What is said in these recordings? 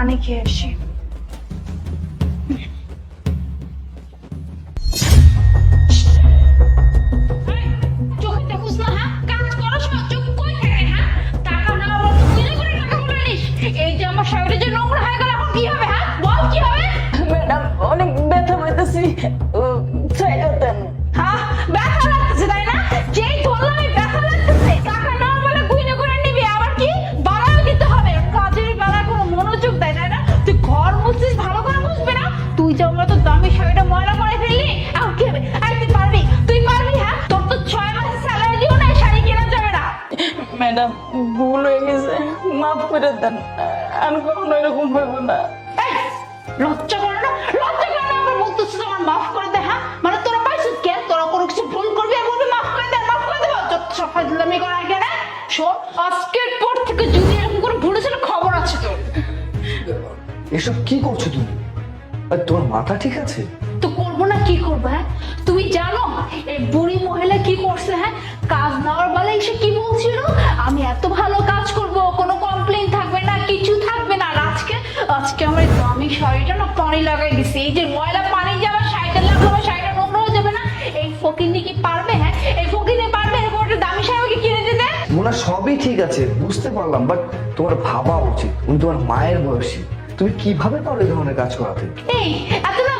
পানি খেয়ে আসি। করে দেন। আর কখনো এরকম হইব না। লজ্জা করে না? লজ্জা করে না আমার মাফ করে দে হ্যাঁ? মানে তোরা পাইছিস কেন তোরা কোনো কিছু ভুল করবি আর বলবি মাফ করে দে মাফ করে দেবো যত করা আগে না শোন আজকের পর থেকে যদি এরকম করে ভুলে ছিল খবর আছে তোর। এসব কি করছ তুমি? আর তোমার মাথা ঠিক আছে? তো করব না কি করব হ্যাঁ? তুমি জানো এই বুড়ি মহিলা কি করছে হ্যাঁ? কাজ নেওয়ার বেলা এসে কি বলছিল? আমি এত ভালো কাজ করব কোনো কমপ্লেন থাকবে না কিছু থাকবে না। আর আজকে আজকে আমার দামি শাড়িটা না পানি লাগাই দিছে। এই যে ময়লা পানি যে আমার শাড়িটা লাগল আমার শাড়িটা নোংরা হয়ে যাবে না। এই ফকিনি কি পারবে হ্যাঁ? এই ফকিনি পারবে এরকম একটা দামি শাড়ি আমাকে কিনে দিতে? মোনা সবই ঠিক আছে বুঝতে পারলাম বাট তোমার ভাবা উচিত উনি তোমার মায়ের বয়সী। তুমি কীভাবে পারো এই ধরনের কাজ করাতে? এই এত না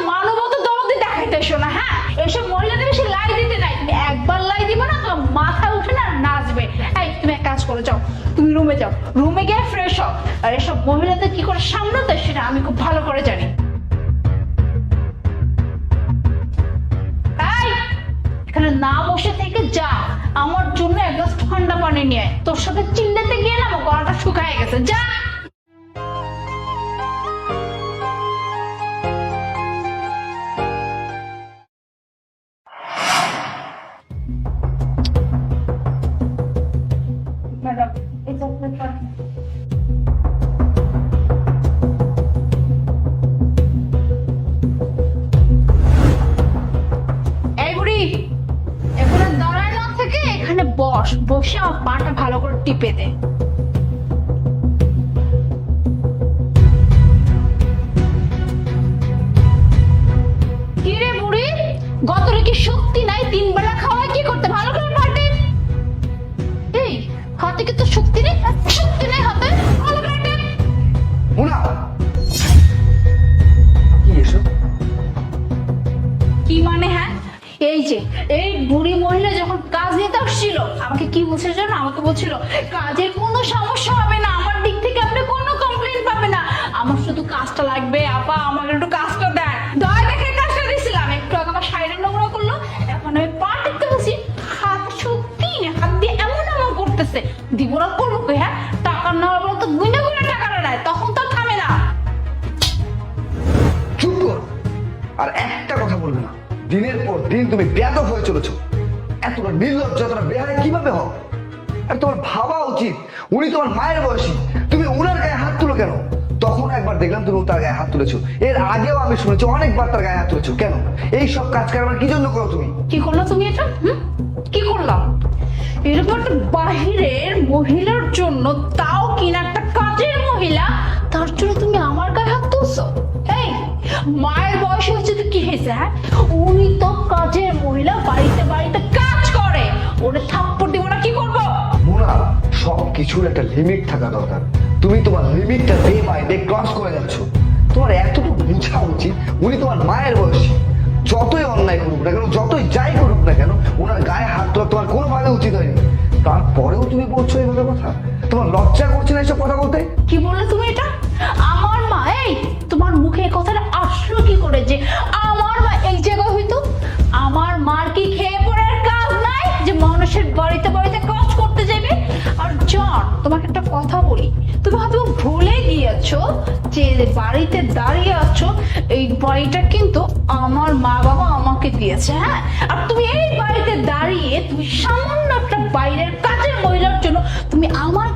দেখাইতে না হ্যাঁ? এসব মহিলাদের বেশি লাই দিতে নাই। একবার লাই দিবে না, তোমার মাথা উঠে না নাচবে। এই, তুমি এক কাজ করে, যাও। তুমি রুমে যাও। রুমে গিয়ে ফ্রেশ হও। আর এসব মহিলাদের কি করে সামলাতে সেটা আমি খুব ভালো করে জানি। এখানে না বসে থেকে যা। আমার জন্য এক গ্লাস ঠান্ডা পানি নিয়ে তোর সাথে চিল্লাতে গিয়ে না আমার গলাটা শুকায় গেছে। যা। কি রে বুড়ি? গতরে কি শক্তি নাই? তিন বেলা খাওয়ায় কি করতে? ভালো করে পাটি এই হাতে কি তো শক্তি নেই? শক্তি নেই হাতে। ভালো করে। মোনা! কি এসব কি মানে হ্যাঁ? এই যে এই বুড়ি মহিলা যখন কাজ নিতে আসছিল আমাকে কি বলছিল জানো? আমাকে বলছিল কাজের কোনো সমস্যা হবে না। আমার দিক থেকে আপনি কোনো কমপ্লেন পাবেন না। আমার শুধু কাজটা লাগবে আপা। আমাকে একটু উচিত। উনি তোমার মায়ের বয়সী। তুমি উনার গায়ে হাত তুলো কেন? তখন একবার দেখলাম তুমি তার গায়ে হাত তুলেছো। এর আগেও আমি শুনেছি, অনেকবার তার গায়ে হাত তুলেছো। কেন? এই সব কাজ কারবার কি জন্য করো তুমি? কি করল তুমি এটা? কি করলাম এরকম বাহিরের মহিলার জন্য, তাও কিনা একটা কাজের মহিলা, তার জন্য তুমি আমার গায়ে হাত তুলছো? এই, মায়ের বয়স হয়েছে তো কি হয়েছে হ্যাঁ? উনি তো কাজের মহিলা, বাড়িতে বাড়িতে কাজ করে। ওরে থাপ্পড় সব কিছুর একটা লিমিট থাকা দরকার। তুমি তোমার লিমিটটা ডে বাই ডে ক্রস করে যাচ্ছ। তোমার এতটুকু বোঝা উচিত, উনি তোমার মায়ের বয়সী। যতই অন্যায় করুক না কেন, যতই যাই করুক না কেন, ওনার গায়ে হাত তোলা তোমার কোনোভাবে উচিত হয়নি। তারপরেও তুমি বলছো এইভাবে কথা? তোমার লজ্জা করছে না এসব কথা বলতে? কি বললে তুমি এটা? আমার মা, এই, তোমার মুখে এই কথাটা আসলো কি করে যে আমার মা, এই জায়গায় হইতো, আমার মার কি খেয়ে পড়ার কাজ নাই? যে মানুষের বাড়িতে বাড়িতে কথা বলি। তুমি হয়তো ভুলে গিয়েছো যে বাড়িতে দাঁড়িয়ে আছো, এই বাড়িটা কিন্তু আমার মা বাবা আমাকে দিয়েছে হ্যাঁ? আর তুমি এই বাড়িতে দাঁড়িয়ে তুমি সামান্য একটা বাইরের কাজের মহিলার জন্য তুমি আমার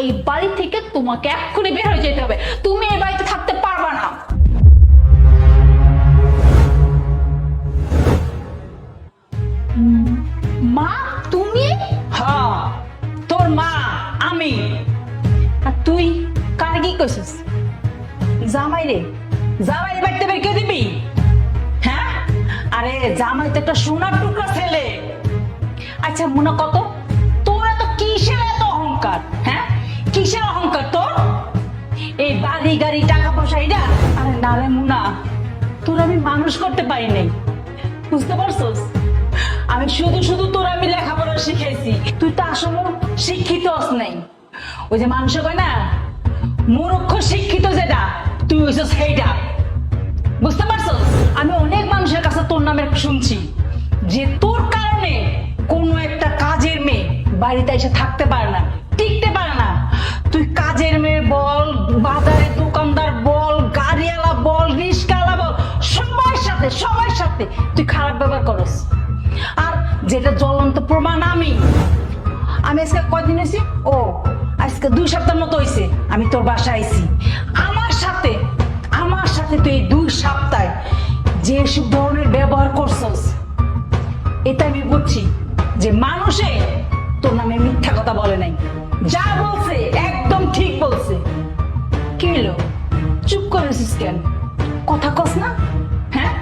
এই বাড়ি থেকে তোমাকে এক্ষুনি বের হয়ে যেতে হবে। তুমি এই বাড়িতে থাকতে পারবা না। মা তুমি? হ্যাঁ তোর মা আমি। আর তুই কার কি করছিস? জামাই রে। জামাই বাড়িতে বের কে দিবি? হ্যাঁ? আরে জামাই তো একটা সোনার টুকরা ছেলে। আচ্ছা মনে কত তোর এত কিসের এত অহংকার? হ্যাঁ? কিসের অহংকার এই বাড়ি গাড়ি, টাকা পয়সা এটা আরে না রে মুনা, তোর আমি মানুষ করতে পারি নাই। বুঝতে পারছস? আমি শুধু শুধু তোর আমি লেখাপড়া তুই তো শিক্ষিত হস নাই। ওই যে মানুষ কয় না, মূর্খ, শিক্ষিত যেটা তুই হইছস সেইটা বুঝতে পারছস? আমি অনেক মানুষের কাছে তোর নামে শুনছি, যে তোর কারণে কোনো একটা কাজের মেয়ে বাড়িতে এসে থাকতে পারে না, টিকতে পারে কাজের মেয়ে বল, বাজারে দোকানদার বল, গাড়িওয়ালা বল বল, সবার সাথে সবার সাথে তুই খারাপ ব্যবহার করস। আর যেটা জ্বলন্ত প্রমাণ আমি আমি আজকে ও, আজকে দুই সপ্তাহ মতো হয়েছে, আমি তোর বাসায় আইছি। আমার সাথে আমার সাথে তুই দুই সপ্তাহে যে সব ধরনের ব্যবহার করছস, এটা আমি বুঝছি যে মানুষে তোর নামে মিথ্যা কথা বলে নাই। যা বলছে একদম ঠিক বলছে। কি হলো চুপ করেছিস কেন কথা কস না। হ্যাঁ?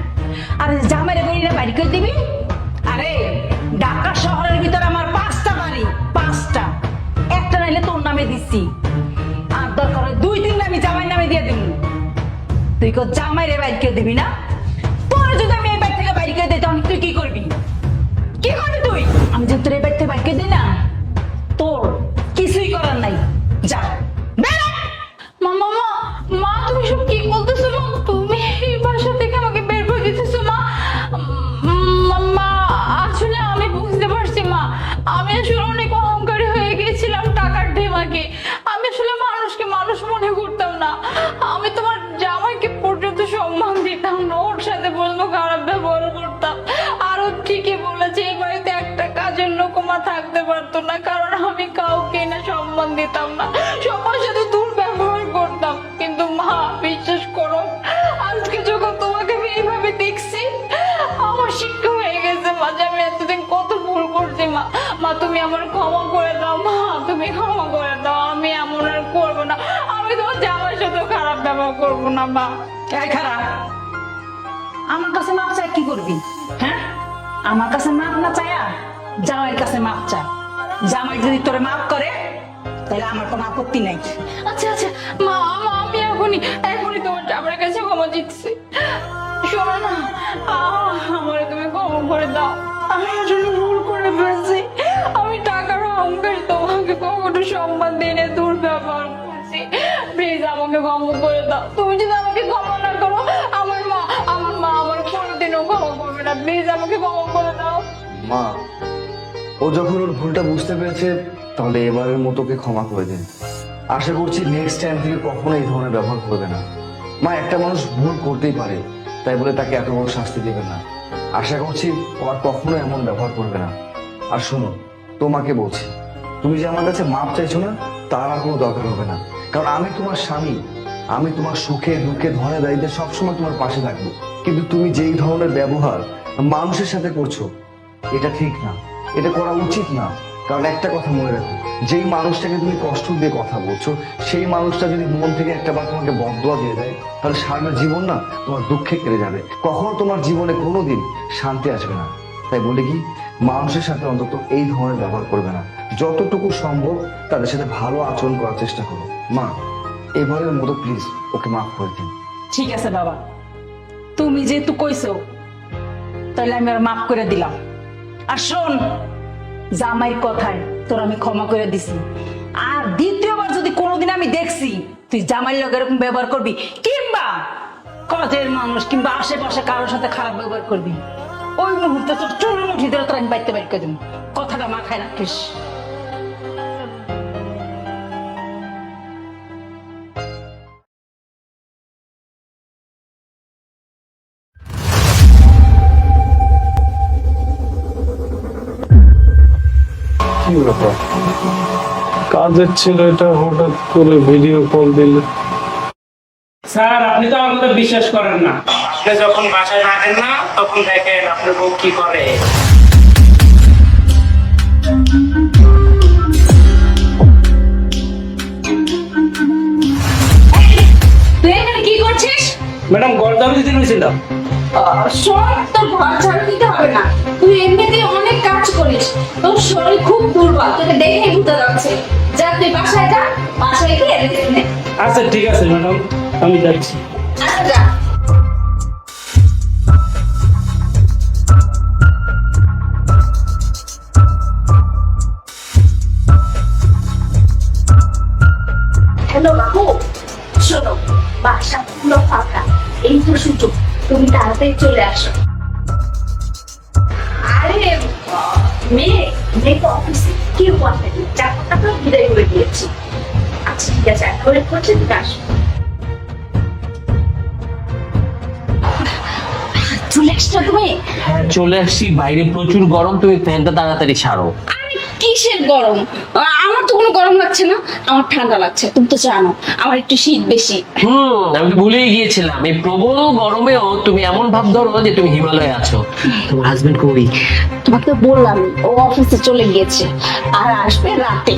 আরে জামাইরে বেরিয়ে বাড়ি করে দিবি? আরে, ঢাকা শহরের ভিতরে আমার পাঁচটা বাড়ি, পাঁচটা। একটা নাইলে তোর নামে দিচ্ছি। আর দরকার দুই, তিন আমি জামাই নামে দিয়ে দিব। তুই কো জামাইরে বাড়ি করে দিবি না? পরে যদি আমি এই বাড়ি থেকে বাড়ি করে দিই তখন তুই কি করবি? দিতাম না। সবার সাথে দুর্ব্যবহার করতাম। কিন্তু মা, বিশ্বাস করো, আজকে যখন তোমাকে আমি এইভাবে দেখছি, আমার শিক্ষা হয়ে গেছে, মা, যে আমি এতদিন কত ভুল করছি, মা। মা, তুমি আমার ক্ষমা করে দাও, মা, তুমি ক্ষমা করে দাও, আমি এমন আর করব না। আমি তোমার জামার সাথে খারাপ ব্যবহার করব না, মা। খারাপ আমার কাছে মাপ চাই কি করবি? হ্যাঁ? আমার কাছে মাপ না চায়া, জামাইয়ের কাছে মাপ চা জামাই যদি তোরে মাপ করে তাহলে আমার কোনো আপত্তি নাই। আচ্ছা আচ্ছা। মা মা আমি এখনই এখনই তোমার জামার কাছে ক্ষমা জিতছি শোনো না আমারে তুমি ক্ষমা করে দাও। আমি আসলে ভুল করে ফেলছি। আমি টাকার অহংকার তোমাকে কখনো সম্মান দিয়ে না দুর্ব্যবহার করছি। প্লিজ আমাকে ক্ষমা করে দাও। তুমি যদি আমাকে ক্ষমা না করো আমার মা আমার মা আমার কোনোদিনও ক্ষমা করবে না। প্লিজ আমাকে ক্ষমা করে দাও। মা ও যখন ওর ভুলটা বুঝতে পেরেছে, তাহলে এবারের মতো ওকে ক্ষমা করে দিন। আশা করছি নেক্সট টাইম থেকে কখনো এই ধরনের ব্যবহার করবে না। মা, একটা মানুষ ভুল করতেই পারে, তাই বলে তাকে এত বড় শাস্তি দেবেন না। আশা করছি ও আর কখনো এমন ব্যবহার করবে না। আর শোনো, তোমাকে বলছি, তুমি যে আমার কাছে মাপ চাইছো না, তার আর কোনো দরকার হবে না। কারণ আমি তোমার স্বামী, আমি তোমার সুখে, দুঃখে, ধনে, দায়িত্বে সবসময় তোমার পাশে থাকব। কিন্তু তুমি যেই ধরনের ব্যবহার মানুষের সাথে করছ, এটা ঠিক না। এটা করা উচিত না। কারণ একটা কথা মনে রাখো, যেই মানুষটাকে তুমি কষ্ট দিয়ে কথা বলছো, সেই মানুষটা যদি মন থেকে একটা বার তোমাকে বদয়া দিয়ে দেয়, তাহলে সারা জীবন না তোমার দুঃখে কেটে যাবে। কখনো তোমার জীবনে কোনোদিন শান্তি আসবে না। তাই বলে কি, মানুষের সাথে অন্তত এই ধরনের ব্যবহার করবে না। যতটুকু সম্ভব তাদের সাথে ভালো আচরণ করার চেষ্টা করো। মা, এবারের মতো প্লিজ ওকে মাফ করে দিন। ঠিক আছে বাবা। তুমি যেহেতু কইছো, তাহলে আমি আর মাফ করে দিলাম। আর শোন, জামাইয়ের কথায় তোর আমি ক্ষমা করে দিছি। আর দ্বিতীয়বার যদি কোনোদিন আমি দেখছি তুই জামাই লোক এরকম ব্যবহার করবি, কিংবা কদের মানুষ কিংবা আশেপাশে কারোর সাথে খারাপ ব্যবহার করবি, ওই মুহূর্তে তোর চুল মুঠি ধরে তোর আমি বাইতে বাইর করে দেবো। কথাটা মাথায় রাখিস। ব্যাপার কাজের ছেলেটা হঠাৎ করে ভিডিও কল দিলে। স্যার আপনি তো আমার কথা বিশ্বাস করেন না। আপনি যখন বাসায় থাকেন না তখন দেখেন আপনার বউ কি করে। তুই এখানে কি করছিস? ম্যাডাম গরদাম দিতে হয়েছিল শোন তোর ঘর ঝাড়ু দিতে হবে না। তুই এমনিতেই অনেক করিস। তোর শরীর খুব দুর্বল তোকে দেখেই বুঝতে যাচ্ছে। যা তুই বাসায় যা বাসায় গিয়ে রেস্ট নে আচ্ছা ঠিক আছে ম্যাডাম আমি যাচ্ছি। আচ্ছা যা। হ্যালো বাবু শোনো বাসা পুরো ফাঁকা। এই তো সুযোগ তুমি তাড়াতাড়ি চলে আসো। মেয়ে অফিসে কেউ আসেনি তো বিদায় করে দিয়েছি। আচ্ছা ঠিক আছে ওয়েট করছে তুমি চলে আসছো তুমি? হ্যাঁ চলে আসছি বাইরে প্রচুর গরম তুমি ফ্যানটা তাড়াতাড়ি ছাড়ো। আরে কিসের গরম? তো কোনো গরম লাগছে না আমার ঠান্ডা লাগছে তুমি তো জানো আমার একটু শীত বেশি। হুম আমি তো ভুলেই গিয়েছিলাম এই প্রবল গরমেও তুমি এমন ভাব ধরো যে তুমি হিমালয়ে আছো। তোমার হাজবেন্ড কই তোমাকে তো বললাম ও অফিসে চলে গিয়েছে আর আসবে রাতে।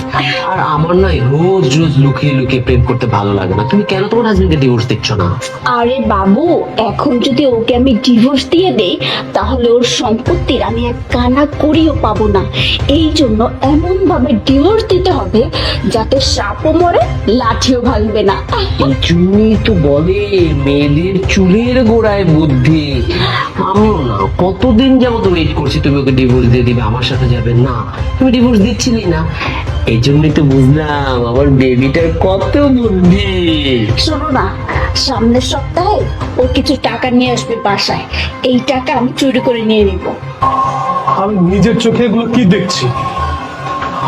আর আমার নয় রোজ রোজ লুকিয়ে লুকিয়ে প্রেম করতে ভালো লাগে না। তুমি কেন তোমার হাজবেন্ডকে ডিভোর্স দিচ্ছ না? আরে বাবু এখন যদি ওকে আমি ডিভোর্স দিয়ে দেই তাহলে ওর সম্পত্তির আমি এক কানা করিও পাবো না। এই জন্য এমন ভাবে ডিভোর্স দিতে হবে। যাতে সাপও মরে লাঠিও ভাঙবে না। এই জন্যই তো বলে মেয়েদের চুলের গোড়ায় বুদ্ধি। আমিও না কতদিন যাবত ওয়েট করছি তুমি ওকে ডিভোর্স দিয়ে দিবে আমার সাথে যাবে না। তুমি ডিভোর্স দিচ্ছিলি না। এই জন্যই তো বুঝলাম আমার বেবিটার কত বুদ্ধি। শোনো না সামনের সপ্তাহে ও কিছু টাকা নিয়ে আসবে বাসায়। এই টাকা আমি চুরি করে নিয়ে নিব। আমি নিজের চোখে এগুলো কি দেখছি?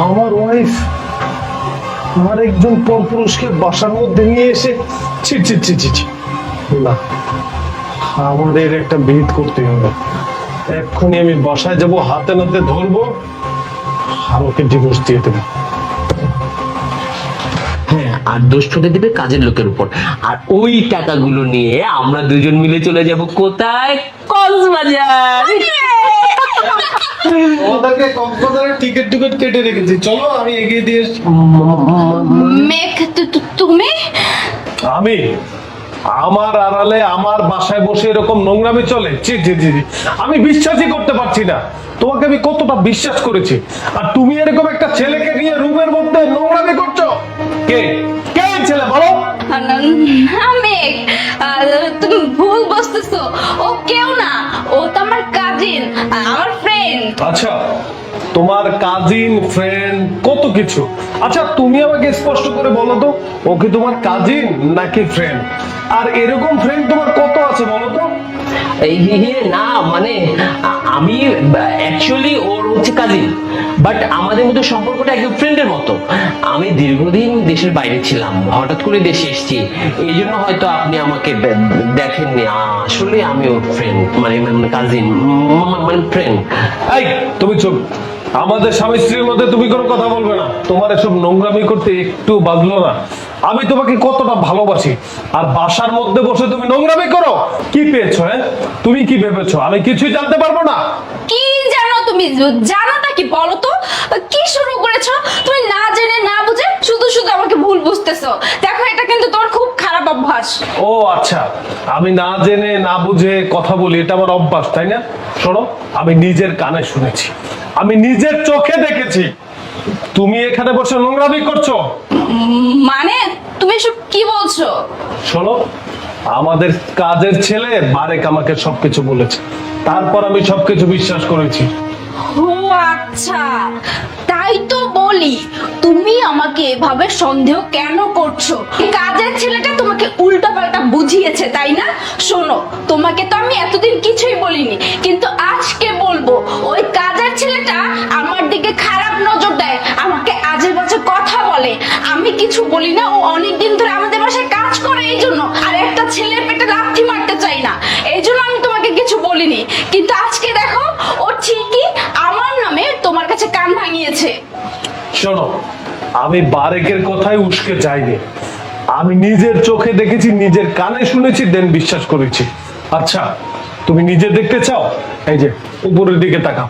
আমার ওয়াইফ আমার একজন পরপুরুষকে বাসার মধ্যে নিয়ে এসে ছি ছি ছি ছি ছি। না আমাদের একটা ভেদ করতে হবে। এক্ষুনি আমি বাসায় যাব হাতে নাতে ধরবো আর ওকে ডিভোর্স দিয়ে দেবো। হ্যাঁ আর দোষ দিবে কাজের লোকের উপর। আর ওই টাকাগুলো নিয়ে আমরা দুজন মিলে চলে যাব কোথায়? কক্সবাজার। আমাদেরকে কক্সবাজারের টিকিট টিকিট কেটে রেখেছি। চলো আমি এগিয়ে দিয়ে মেঘ তুমি আমি আমার আড়ালে আমার বাসায় বসে এরকম নোংরামি চলে? জি জি জি জি। আমি বিশ্বাসই করতে পারছি না। তোমাকে আমি কতটা বিশ্বাস করেছি? আর তুমি এরকম একটা ছেলেকে নিয়ে রুমের মধ্যে নোংরামি করছ? কে? কে ছেলে? বলো। না মেঘ তুমি ভুল বসতেছো। ও কেউ না, ও তো আমার কাজিন আমার ফ্রেন্ড আচ্ছা তোমার কাজিন ফ্রেন্ড কত কিছু? আচ্ছা তুমি আমাকে স্পষ্ট করে বলো তো, ও কি তোমার কাজিন নাকি ফ্রেন্ড আর এরকম ফ্রেন্ড তোমার কত আছে বলো তো? না মানে আমি অ্যাকচুয়ালি ওর হচ্ছে কাজিন বাট আমাদের মধ্যে সম্পর্কটা একদম ফ্রেন্ডের মতো। আমি দীর্ঘদিন দেশের বাইরে ছিলাম, হঠাৎ করে দেশে এসেছি। এই জন্য হয়তো আপনি আমাকে দেখেননি। আসলে আমি ওর ফ্রেন্ড মানে কাজিন মানে ফ্রেন্ড এই, তুমি চুপ। আমাদের স্বামী স্ত্রীর মধ্যে তুমি কোনো কথা বলবে না। তোমার এসব নোংরামি করতে একটু বাজলো না। আমি তোমাকে কতটা ভালোবাসি। আর বাসার মধ্যে বসে তুমি নোংরামি করো। কি পেয়েছ হ্যাঁ? তুমি কি ভেবেছো? আমি কিছুই জানতে পারব না। কি জানো তুমি? জানোটা কি বলো তো কি শুরু করেছ? তুমি না জেনে না বুঝে শুধু শুধু আমাকে ভুল বুঝতেছো। দেখো এটা কিন্তু তোমার খুব খারাপ অভ্যাস। ও আচ্ছা। আমি না জেনে না বুঝে কথা বলি এটা আমার অভ্যাস তাই না? শোনো আমি নিজের কানে শুনেছি। আমি নিজের চোখে দেখেছি। তুমি এখানে বসে নোংরামি করছ। মানে? তুমি এসব কি বলছো? শোনো আমাদের কাজের ছেলে বারেক আমাকে সবকিছু বলেছে। তারপর আমি সবকিছু বিশ্বাস করেছি। ও আচ্ছা তাই তো বলি তুমি আমাকে এভাবে সন্দেহ কেন করছ? কাজের ছেলেটা তোমাকে উল্টো পাল্টা বুঝিয়েছে তাই না? শোনো তোমাকে তো আমি এতদিন কিছুই বলিনি বলে। আমি কিছু বলি না, ও অনেকদিন ধরে আমাদের বাসায় কাজ করে এই জন্য। আর একটা ছেলের পেটে লাথি মারতে চাই না। এই জন্য আমি তোমাকে কিছু বলিনি। কিন্তু আজকে দেখো, ও ঠিকই আমার নামে তোমার কাছে কান ভাঙিয়েছে। শোনো, আমি বারেকের কথাই উস্কে যাইনি। আমি নিজের চোখে দেখেছি, নিজের কানে শুনেছি দেন বিশ্বাস করেছি। আচ্ছা তুমি নিজে দেখতে চাও? এই যে, উপরের দিকে তাকাও।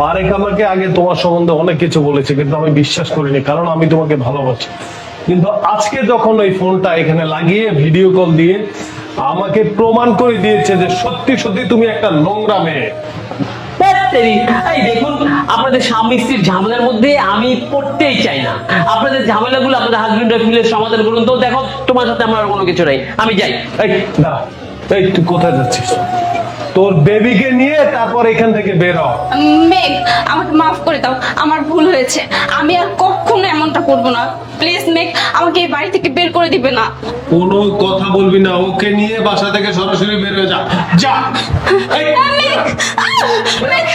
বারেক আমাকে আগে তোমার সম্বন্ধে অনেক কিছু বলেছে কিন্তু আমি বিশ্বাস করিনি কারণ আমি তোমাকে ভালোবাসি। কিন্তু আজকে যখন ওই ফোনটা এখানে লাগিয়ে ভিডিও কল দিয়ে আমাকে প্রমাণ করে দিয়েছে যে সত্যি সত্যি তুমি একটা নোংরা মেয়ে। এই দেখুন আপনাদের স্বামী স্ত্রীর ঝামেলার মধ্যে আমি পড়তেই চাই না। আপনাদের ঝামেলাগুলো আপনাদের হাজবেন্ড মিলে সমাধান করুন। তো দেখো তোমার সাথে আমার কোনো কিছু নাই। আমি যাই। এই দাঁড়া। এই তুই কোথায় যাচ্ছিস? তোর বেবিকে নিয়ে তারপর এখান থেকে বের হ। মেঘ আমাকে মাফ করে দাও আমার ভুল হয়েছে। আমি আর কখনো এমনটা করব না। প্লিজ মেঘ আমাকে এই বাড়ি থেকে বের করে দিবে না। কোনো কথা বলবি না ওকে নিয়ে বাসা থেকে সরাসরি বের হয়ে যা। যা। এই, মেঘ! মেঘ।